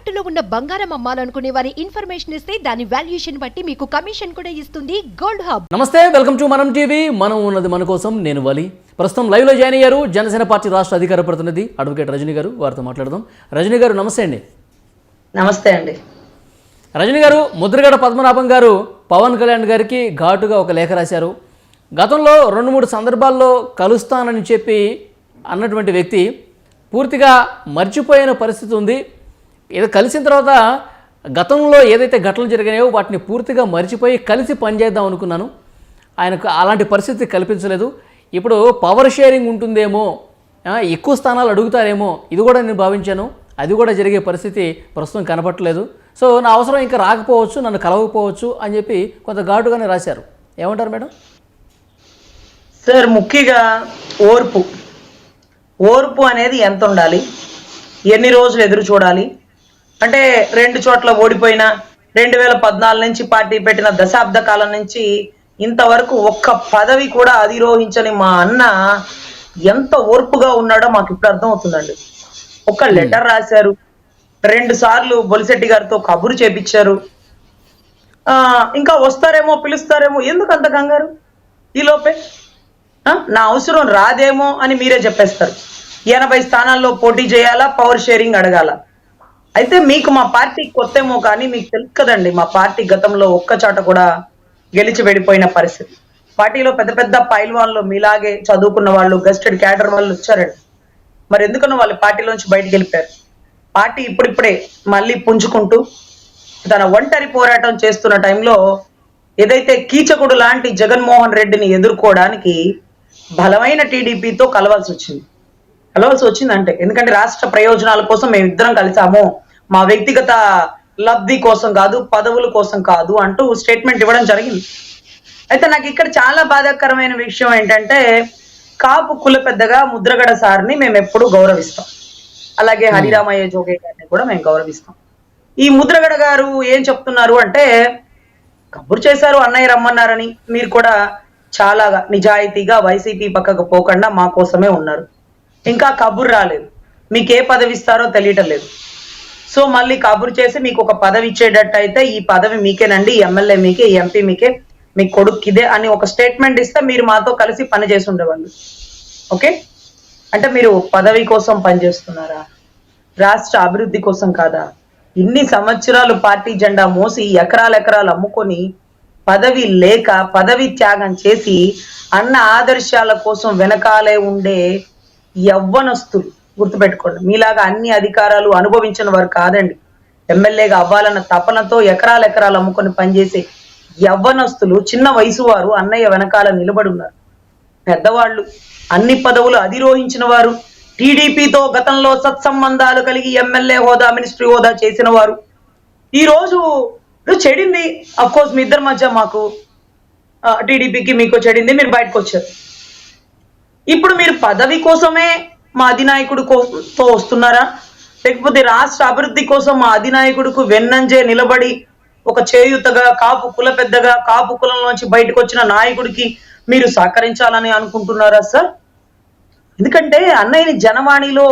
తాకట్టులో ఉన్న బంగారం అమ్మాలనుకునే వారి ఇన్ఫర్మేషన్ ఇస్తే దాని వాల్యుయేషన్ బట్టి మీకు కమిషన్ కూడా ఇస్తుంది గోల్డ్ హబ్. నమస్తే వెల్కమ్ టు మనం టీవీ. మనం ఉన్నది మన కోసం నేను వలి. ప్రస్తుతం లైవ్లో జాయిన్ అయ్యారు జనసేన పార్టీ రాష్ట్ర అధికార ప్రతినిధి అడ్వకేట్ రజనీ గారు. వారితో మాట్లాడదాం. రజనీ గారు నమస్తే అండి. నమస్తే అండి. రజనీ గారు ముద్రగడ పద్మనాభం గారు పవన్ కళ్యాణ్ గారికి ఘాటుగా ఒక లేఖ రాశారు. గతంలో రెండు మూడు సందర్భాల్లో కలుస్తానని చెప్పి అన్నటువంటి వ్యక్తి పూర్తిగా మర్చిపోయిన పరిస్థితి ఉంది. ఏదో కలిసిన తర్వాత గతంలో ఏదైతే ఘటనలు జరిగినాయో వాటిని పూర్తిగా మర్చిపోయి కలిసి పనిచేద్దాం అనుకున్నాను. ఆయనకు అలాంటి పరిస్థితి కల్పించలేదు. ఇప్పుడు పవర్ షేరింగ్ ఉంటుందేమో ఎక్కువ స్థానాలు అడుగుతారేమో ఇది కూడా నేను భావించాను. అది కూడా జరిగే పరిస్థితి ప్రస్తుతం కనపట్లేదు సో నా అవసరం ఇంకా రాకపోవచ్చు నన్ను కలవకపోవచ్చు అని చెప్పి కొంత ఘాటుగానే రాశారు. ఏమంటారు మేడం? సార్ ముఖ్యంగా ఓర్పు. ఓర్పు అనేది ఎంత ఉండాలి? ఎన్ని రోజులు ఎదురు చూడాలి? అంటే రెండు చోట్ల ఓడిపోయిన రెండు వేల పద్నాలుగు నుంచి పార్టీ పెట్టిన దశాబ్ద కాలం నుంచి ఇంతవరకు ఒక్క పదవి కూడా అధిరోహించని మా అన్న ఎంత ఓర్పుగా ఉన్నాడో మాకు ఇప్పుడు అర్థమవుతుందండి. ఒక లెటర్ రాశారు. రెండు సార్లు బొలిశెట్టి గారితో కబురు చేపించారు. ఆ, ఇంకా వస్తారేమో పిలుస్తారేమో ఎందుకు అంత కంగారు? ఈ లోపే. ఆ, నా అవసరం రాదేమో అని మీరే చెప్పేస్తారు. ఎనభై స్థానాల్లో పోటీ చేయాలా పవర్ షేరింగ్ అడగాల? అయితే మీకు మా పార్టీ కొత్తేమో కానీ మీకు తెలుసు కదండి మా పార్టీ గతంలో ఒక్క చాట కూడా గెలిచి వెళ్ళిపోయిన పరిస్థితి. పార్టీలో పెద్ద పెద్ద పైల్వాన్లు మీలాగే చదువుకున్న వాళ్ళు గెస్టెడ్ క్యాడర్ వాళ్ళు వచ్చారండి. మరి ఎందుకనో వాళ్ళు పార్టీలోంచి బయటకు వెళ్ళిపోయారు. పార్టీ ఇప్పుడిప్పుడే మళ్ళీ పుంజుకుంటూ తన ఒంటరి పోరాటం చేస్తున్న టైంలో ఏదైతే కీచకుడు లాంటి జగన్మోహన్ రెడ్డిని ఎదుర్కోవడానికి బలమైన టీడీపీతో కలవాల్సి వచ్చింది. కలవాల్సి వచ్చింది అంటే ఎందుకంటే రాష్ట్ర ప్రయోజనాల కోసం మేము ఇద్దరం కలిసాము. మా వ్యక్తిగత లబ్ధి కోసం కాదు పదవుల కోసం కాదు అంటూ స్టేట్మెంట్ ఇవ్వడం జరిగింది. అయితే నాకు ఇక్కడ చాలా బాధాకరమైన విషయం ఏంటంటే కాపు కుల పెద్దగా ముద్రగడ సార్ని మేము ఎప్పుడూ గౌరవిస్తాం. అలాగే హరిరామయ్య జోగే గారిని కూడా మేము గౌరవిస్తాం. ఈ ముద్రగడ గారు ఏం చెప్తున్నారు అంటే కబురు చేశారు అన్నయ్య రమ్మన్నారని. మీరు కూడా చాలా నిజాయితీగా వైసీపీ పక్కకు పోకుండా మా కోసమే ఉన్నారు. ఇంకా కబురు రాలేదు. మీకు ఏ పదవి ఇస్తారో తెలియటం లేదు. సో మళ్ళీ కబురు చేసి మీకు ఒక పదవి ఇచ్చేటట్టు అయితే ఈ పదవి మీకేనండి ఈ ఎమ్మెల్యే మీకే ఈ ఎంపీ మీకే మీ కొడుకు ఇదే అని ఒక స్టేట్మెంట్ ఇస్తే మీరు మాతో కలిసి పని చేసి ఉండేవాళ్ళు. ఓకే? అంటే మీరు పదవి కోసం పనిచేస్తున్నారా రాష్ట్ర అభివృద్ధి కోసం కాదా? ఇన్ని సంవత్సరాలు పార్టీ జెండా మోసి ఎకరాలు ఎకరాలు అమ్ముకొని పదవి లేక పదవి త్యాగం చేసి అన్న ఆదర్శాల కోసం వెనకాలే ఉండే యవ్వనస్తులు గుర్తుపెట్టుకోండి. మీలాగా అన్ని అధికారాలు అనుభవించిన వారు కాదండి. ఎమ్మెల్యేగా అవ్వాలన్న తపనతో ఎకరాలు ఎకరాలు అమ్ముకొని పనిచేసే యవ్వనస్తులు చిన్న వయసు వారు అన్నయ్య వెనకాల నిలబడి ఉన్నారు. పెద్దవాళ్ళు అన్ని పదవులు అధిరోహించిన వారు టీడీపీతో గతంలో సత్సంబంధాలు కలిగి ఎమ్మెల్యే హోదా మినిస్ట్రీ హోదా చేసిన వారు. ఈ రోజు చెడింది అఫ్ కోర్స్ మీ ఇద్దరి మధ్య మాకు టీడీపీకి మీకు చెడింది మీరు బయటకు వచ్చారు. ఇప్పుడు మీరు పదవి కోసమే మా అధినాయకుడు తో వస్తున్నారా? లేకపోతే రాష్ట్ర అభివృద్ధి కోసం మా అధినాయకుడుకు వెన్నంజే నిలబడి ఒక చేయుతగా కాపు కుల పెద్దగా కాపు కులంలోంచి బయటకు వచ్చిన నాయకుడికి మీరు సహకరించాలని అనుకుంటున్నారా సార్? ఎందుకంటే అన్నయ్యని జనవాణిలో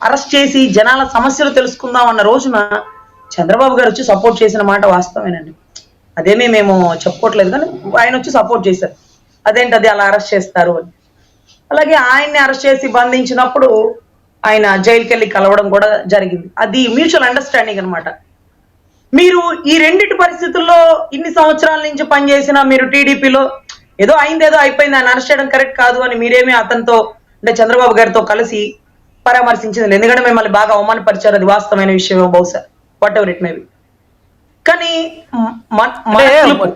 అరెస్ట్ చేసి జనాల సమస్యలు తెలుసుకుందాం అన్న రోజున చంద్రబాబు గారు వచ్చి సపోర్ట్ చేసిన మాట వాస్తవేనండి అదేమీ మేము చెప్పుకోవట్లేదు కానీ ఆయన వచ్చి సపోర్ట్ చేశారు. అదేంటి అది అలా అరెస్ట్ చేస్తారు అని. అలాగే ఆయన్ని అరెస్ట్ చేసి బంధించినప్పుడు ఆయన జైలుకి వెళ్ళి కలవడం కూడా జరిగింది. అది మ్యూచువల్ అండర్స్టాండింగ్ అన్నమాట. మీరు ఈ రెండిటి పరిస్థితుల్లో ఇన్ని సంవత్సరాల నుంచి పనిచేసిన మీరు టీడీపీలో ఏదో అయింది ఏదో అయిపోయింది ఆయన అరెస్ట్ చేయడం కరెక్ట్ కాదు అని మీరేమీ అతనితో అంటే చంద్రబాబు గారితో కలిసి పరామర్శించింది ఎందుకంటే మిమ్మల్ని బాగా అవమానపరిచారు. అది వాస్తవమైన విషయం బహుశా. వాట్ ఎవర్ ఇట్ మేబీ కానీ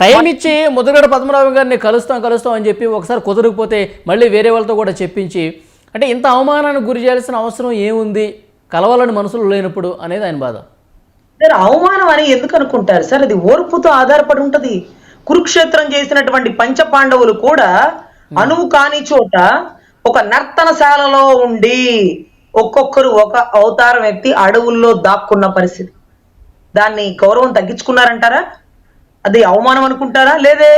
టైం ఇచ్చి ముద్రగడ పద్మనాభం గారిని కలుస్తాం కలుస్తాం అని చెప్పి ఒకసారి కుదరకపోతే మళ్ళీ వేరే వాళ్ళతో కూడా చెప్పించి అంటే ఇంత అవమానానికి గురి చేయాల్సిన అవసరం ఏముంది? కలవాలని మనసులో లేనప్పుడు అనేది ఆయన బాధ. సార్ అవమానం అని ఎందుకు అనుకుంటారు సార్? అది ఓర్పుతో ఆధారపడి ఉంటది. కురుక్షేత్రం చేసినటువంటి పంచ పాండవులు కూడా అనువు కాని చోట ఒక నర్తనశాలలో ఉండి ఒక్కొక్కరు ఒక అవతారం ఎత్తి అడవుల్లో దాక్కున్న పరిస్థితి. దాన్ని గౌరవం తగ్గించుకున్నారంటారా? అది అవమానం అనుకుంటారా? లేదే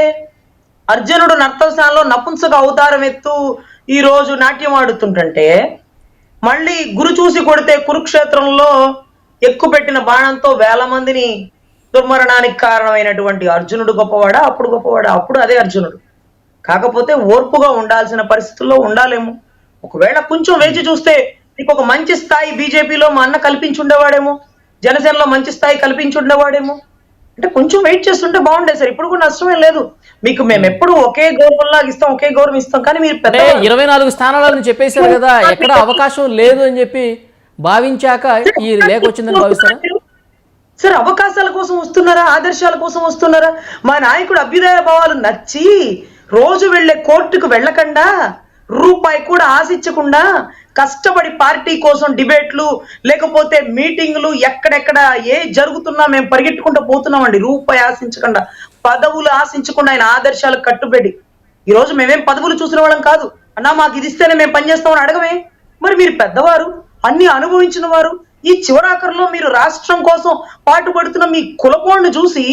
అర్జునుడు నర్తనశాలలో నపుంసక అవతారం ఎత్తు ఈ రోజు నాట్యం ఆడుతుంటే మళ్ళీ గురు చూసి కొడితే కురుక్షేత్రంలో ఎక్కువ పెట్టిన బాణంతో వేల మందిని దుర్మరణానికి కారణమైనటువంటి అర్జునుడు గొప్పవాడా? అప్పుడు గొప్పవాడా? అప్పుడు అదే అర్జునుడు. కాకపోతే ఓర్పుగా ఉండాల్సిన పరిస్థితుల్లో ఉండాలేమో. ఒకవేళ కొంచెం వేచి చూస్తే నీకు ఒక మంచి స్థాయి బీజేపీలో మా అన్న కల్పించి ఉండేవాడేమో. జనసేనలో మంచి స్థాయి కల్పించి ఉండేవాడేమో? అంటే కొంచెం వెయిట్ చేస్తుంటే బాగుండేది సార్. ఇప్పుడు కూడా నష్టమే లేదు. మీకు మేము ఎప్పుడు ఒకే గౌరవం లాగా ఇస్తాం ఒకే గౌరవం ఇస్తాం. కానీ మీరు ఇరవై నాలుగు స్థానాలని చెప్పేశారు కదా. ఎక్కడ అవకాశం లేదు అని చెప్పి భావించాక ఈ లేఖ వచ్చిందని భావిస్తారా? సార్ అవకాశాల కోసం వస్తున్నారా? ఆదర్శాల కోసం వస్తున్నారా? మా నాయకుడు అభ్యుదయ భావాలు నచ్చి రోజు వెళ్ళే కోర్టుకు వెళ్ళకుండా? రూపాయి కూడా ఆశించకుండా కష్టపడి పార్టీ కోసం డిబేట్లు లేకపోతే మీటింగ్లు ఎక్కడెక్కడ ఏ జరుగుతున్నా మేము పరిగెట్టుకుంటూ పోతున్నామండి. రూపాయి ఆశించకుండా పదవులు ఆశించకుండా ఆయన ఆదర్శాలు కట్టుబెట్టి ఈ రోజు మేమేం పదవులు చూసిన వాళ్ళం కాదు. అన్నా మాకు ఇది ఇస్తేనే మేము పనిచేస్తామని అడగమే. మరి మీరు పెద్దవారు అన్ని అనుభవించిన వారు ఈ చివరాఖరులో మీరు రాష్ట్రం కోసం పాటుపడుతున్న మీ కులపోడిని చూసి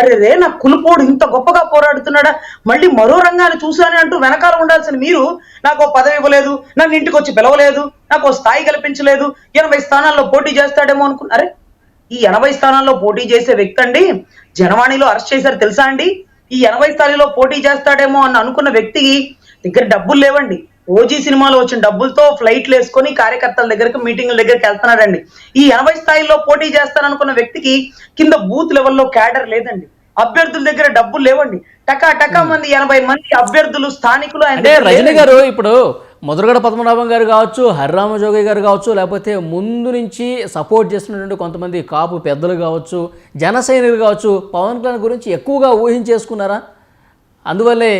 అరే రే నా కులపోడు ఇంత గొప్పగా పోరాడుతున్నాడా? మళ్ళీ మరో రంగాన్ని చూశానే అంటూ వెనకాల ఉండాల్సిన మీరు నాకు పదవి ఇవ్వలేదు నన్ను ఇంటికి వచ్చి పిలవలేదు నాకు స్థాయి కల్పించలేదు ఎనభై స్థానాల్లో పోటీ చేస్తాడేమో అనుకున్నారే ఈ ఎనభై స్థానాల్లో పోటీ చేసే వ్యక్తి అండి జనవాణిలో అరెస్ట్ చేశారు తెలుసా అండి? ఈ ఎనభై స్థాయిలో పోటీ చేస్తాడేమో అని అనుకున్న వ్యక్తికి దగ్గర డబ్బులు లేవండి. ఓజీ సినిమాలో వచ్చిన డబ్బులతో ఫ్లైట్లు వేసుకొని కార్యకర్తల దగ్గరికి మీటింగ్ల దగ్గరికి వెళ్తున్నాడండి. ఈ ఎనభై స్థాయిలో పోటీ చేస్తాననుకున్న వ్యక్తికి కింద బూత్ లెవెల్లో క్యాడర్ లేదండి. అభ్యర్థుల దగ్గర డబ్బులు లేవండి. టకా టకా మంది ఎనభై మంది అభ్యర్థులు స్థానికులు అంటే రజనీ. గారు ఇప్పుడు ముద్రగడ పద్మనాభం గారు కావచ్చు హరిరామ జోగి గారు కావచ్చు లేకపోతే ముందు నుంచి సపోర్ట్ చేస్తున్నటువంటి కొంతమంది కాపు పెద్దలు కావచ్చు జన సైనికులు కావచ్చు పవన్ కళ్యాణ్ గురించి ఎక్కువగా ఊహించేసుకున్నారా? అందువల్లే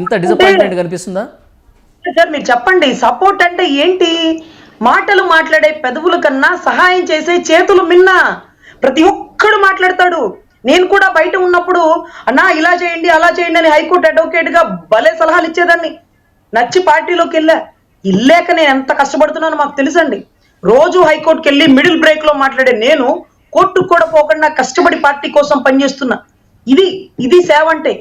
ఇంత డిసప్పాయింట్మెంట్ కనిపిస్తుందా? సార్ మీరు చెప్పండి. సపోర్ట్ అంటే ఏంటి? మాటలు మాట్లాడే పెదవుల కన్నా సహాయం చేసే చేతులు మిన్న ప్రతి ఒక్కడు మాట్లాడతాడు. నేను కూడా బయట ఉన్నప్పుడు అన్నా ఇలా చేయండి అలా చేయండి అని హైకోర్టు అడ్వకేట్గా భలే సలహాలు ఇచ్చేదాన్ని. నచ్చి పార్టీలోకి వెళ్ళా. ఇల్లేక నేను ఎంత కష్టపడుతున్నానో మాకు తెలుసండి. రోజు హైకోర్టుకి వెళ్ళి మిడిల్ బ్రేక్లో మాట్లాడే నేను కోర్టుకు కూడా పోకుండా కష్టపడి పార్టీ కోసం పనిచేస్తున్నా. ఇది ఇది సేవ అంటే.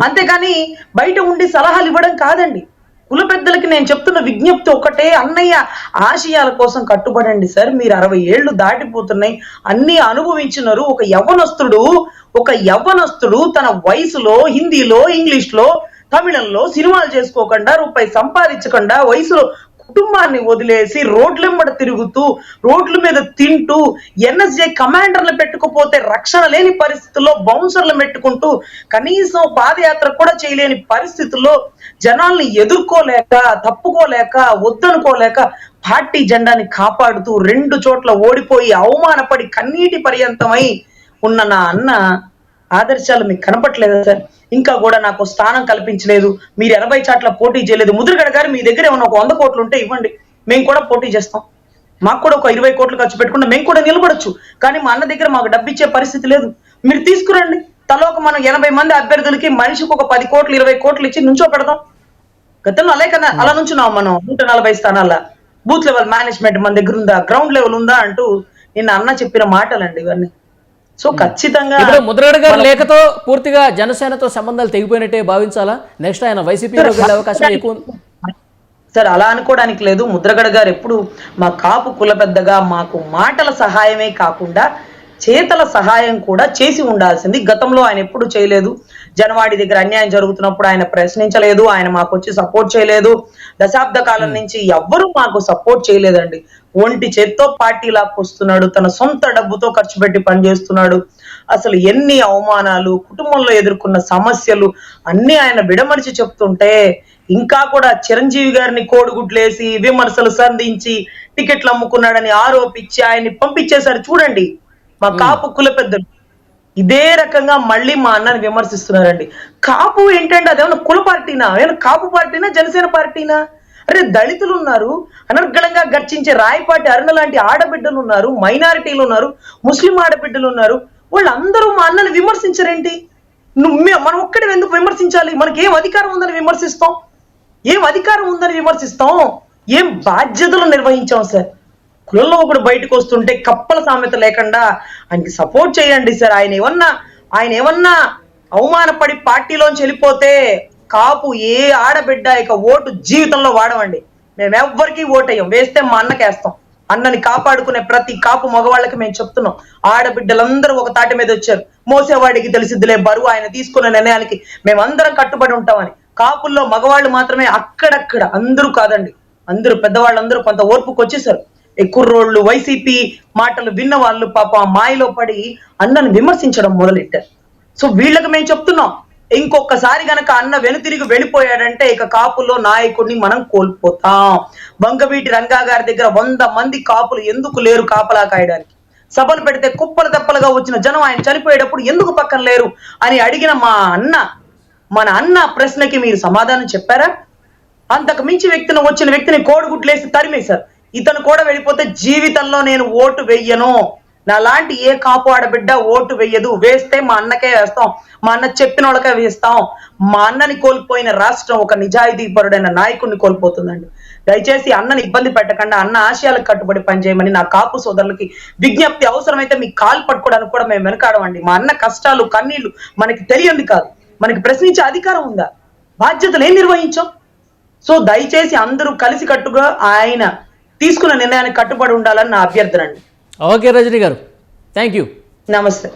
అంతేకాని బయట ఉండి సలహాలు ఇవ్వడం కాదండి. కుల పెద్దలకి నేను చెప్తున్న విజ్ఞప్తి ఒకటే అన్నయ్య ఆశయాల కోసం కట్టుబడండి సార్. మీరు అరవై ఏళ్ళు దాటిపోతున్నాయి. అన్ని అనుభవించినారు. ఒక యవ్వనస్తుడు ఒక యవ్వనస్తుడు తన వయసులో హిందీలో ఇంగ్లీష్లో తమిళంలో సినిమాలు చేసుకోకుండా రూపాయి సంపాదించకుండా వయసులో కుటుంబాన్ని వదిలేసి రోడ్లెంబడ తిరుగుతూ రోడ్ల మీద తింటూ ఎన్ఎస్జే కమాండర్లు పెట్టుకుపోతే రక్షణ లేని పరిస్థితుల్లో బౌన్సర్లు పెట్టుకుంటూ కనీసం పాదయాత్ర కూడా చేయలేని పరిస్థితుల్లో జనాల్ని ఎదుర్కోలేక తప్పుకోలేక వద్దనుకోలేక పార్టీ జెండాని కాపాడుతూ రెండు చోట్ల ఓడిపోయి అవమానపడి కన్నీటి పర్యంతమై ఉన్న నా అన్న ఆదర్శాలు మీకు కనపట్లేదా సార్? ఇంకా కూడా నాకు స్థానం కల్పించలేదు. మీరు ఎనభై చాట్ల పోటీ చేయలేదు. ముద్రగడ గారు మీ దగ్గర ఏమైనా ఒక వంద కోట్లు ఉంటే ఇవ్వండి. మేము కూడా పోటీ చేస్తాం. మాకు కూడా ఒక ఇరవై కోట్లు ఖర్చు పెట్టుకుంటే మేము కూడా నిలబడొచ్చు. కానీ మా అన్న దగ్గర మాకు డబ్బు ఇచ్చే పరిస్థితి లేదు. మీరు తీసుకురండి. తలోక మనం ఎనభై మంది అభ్యర్థులకి మనిషికి ఒక పది కోట్లు ఇరవై కోట్లు ఇచ్చి నుంచో పెడదాం. గతంలో అలాగే కదా? అలా నుంచున్నాం మనం. నూట నలభై స్థానాల బూత్ లెవెల్ మేనేజ్మెంట్ మన దగ్గర ఉందా? గ్రౌండ్ లెవెల్ ఉందా అంటూ నిన్న అన్న చెప్పిన మాటలండి ఇవన్నీ. సో ఖచ్చితంగా ఇప్పుడు ముద్రగడ గారి లేఖతో పూర్తిగా జనసేనతో సంబంధాలు తెగిపోయినట్టే భావించాలా? నెక్స్ట్ ఆయన వైసీపీలోకి వెళ్ళే అవకాశం ఎక్కువ సార్ అలా అనుకోవడానికి లేదు. ముద్రగడ గారు ఎప్పుడు మా కాపు కుల పెద్దగా మాకు మాటల సహాయమే కాకుండా చేతల సహాయం కూడా చేసి ఉండాల్సింది. గతంలో ఆయన ఎప్పుడు చేయలేదు. జనవాడి దగ్గర అన్యాయం జరుగుతున్నప్పుడు ఆయన ప్రశ్నించలేదు. ఆయన మాకు వచ్చి సపోర్ట్ చేయలేదు. దశాబ్ద కాలం నుంచి ఎవ్వరూ మాకు సపోర్ట్ చేయలేదండి. ఒంటి చేత్తో పార్టీ లాక్కొస్తున్నాడు. తన సొంత డబ్బుతో ఖర్చు పెట్టి పనిచేస్తున్నాడు. అసలు ఎన్ని అవమానాలు కుటుంబంలో ఎదుర్కొన్న సమస్యలు అన్ని ఆయన విడమరిచి చెప్తుంటే ఇంకా కూడా చిరంజీవి గారిని కోడిగుడ్లేసి విమర్శలు సంధించి టికెట్లు అమ్ముకున్నాడని ఆరోపించి ఆయన్ని పంపించేశారు. చూడండి. మా కాపు కుల పెద్దలు. ఇదే రకంగా మళ్ళీ మా అన్నని విమర్శిస్తున్నారండి. కాపు ఏంటంటే అదేమన్నా కుల పార్టీనా? ఏమన్నా కాపు పార్టీనా? జనసేన పార్టీనా? అరే దళితులు ఉన్నారు అనర్గళంగా గర్చించే రాయపాటి అరుణ లాంటి ఆడబిడ్డలు ఉన్నారు మైనారిటీలు ఉన్నారు ముస్లిం ఆడబిడ్డలు ఉన్నారు. వాళ్ళందరూ మా అన్నని విమర్శించరేంటి? నువ్వు మనం ఒక్కడే ఎందుకు విమర్శించాలి? మనకి ఏం అధికారం ఉందని విమర్శిస్తాం? ఏం అధికారం ఉందని విమర్శిస్తాం? ఏం బాధ్యతలు నిర్వహించాం సార్? కులంలో ఒకడు బయటకు వస్తుంటే కప్పల సామెత లేకుండా ఆయనకి సపోర్ట్ చేయండి సార్. ఆయన ఏమన్నా ఆయన ఏమన్నా అవమానపడి పార్టీలోంచి వెళ్ళిపోతే కాపు ఏ ఆడబిడ్డ ఇక ఓటు జీవితంలో వాడమండి మేము ఎవ్వరికి ఓటేయం. వేస్తే మా అన్నకేస్తాం. అన్నని కాపాడుకునే ప్రతి కాపు మగవాళ్ళకి మేము చెప్తున్నాం. ఆడబిడ్డలందరూ ఒక తాటి మీద వచ్చారు. మోసేవాడికి తెలిసిద్దిలే బరువు ఆయన తీసుకున్న నిర్ణయానికి మేమందరం కట్టుబడి ఉంటామని. కాపుల్లో మగవాళ్ళు మాత్రమే అక్కడక్కడ అందరూ కాదండి. అందరూ పెద్దవాళ్ళందరూ కొంత ఓర్పుకు వచ్చేసారు కుర్రోళ్ళు వైసీపీ మాటలు విన్న వాళ్ళు పాప మాయలో పడి అన్నను విమర్శించడం మొదలెట్టారు. సో వీళ్ళకి మేము చెప్తున్నాం ఇంకొకసారి గనక అన్న వెనుతిరిగి వెళ్ళిపోయాడంటే ఇక కాపుల్లో నాయకుడిని మనం కోల్పోతాం. వంగవీటి రంగా గారి దగ్గర వంద మంది కాపులు ఎందుకు లేరు కాపలా కాయడానికి? సభలు పెడితే కుప్పలు తెప్పలుగా వచ్చిన జనం ఆయన చనిపోయేటప్పుడు ఎందుకు పక్కన లేరు అని అడిగిన మా అన్న మన అన్న ప్రశ్నకి మీరు సమాధానం చెప్పారా? అంతకు మించి వ్యక్తిని వచ్చిన వ్యక్తిని కోడిగుడ్లేసి తరిమేశారు. ఇతను కూడా వెళ్ళిపోతే జీవితంలో నేను ఓటు వెయ్యను. నా లాంటి ఏ కాపు ఆడబిడ్డ ఓటు వెయ్యదు. వేస్తే మా అన్నకే వేస్తాం. మా అన్న చెప్పిన వాళ్ళకే వేస్తాం. మా అన్నని కోల్పోయిన రాష్ట్రం ఒక నిజాయితీపరుడైన నాయకుడిని కోల్పోతుందండి. దయచేసి అన్నని ఇబ్బంది పెట్టకుండా. అన్న ఆశయాలకు కట్టుబడి పనిచేయమని నా కాపు సోదరులకి విజ్ఞప్తి అవసరమైతే మీ కాలు పట్టుకోవడానికి కూడా మేము వెనకాడమండి. మా అన్న కష్టాలు కన్నీళ్ళు మనకి తెలియంది కాదు. మనకి ప్రశ్నించే అధికారం ఉందా? బాధ్యతలు ఏం నిర్వహించాం? సో దయచేసి అందరూ కలిసి కట్టుగా ఆయన తీసుకున్న నిర్ణయానికి కట్టుబడి ఉండాలని నా అభ్యర్థన అండి. ఓకే రజనీ గారు. థ్యాంక్ యూ నమస్తే.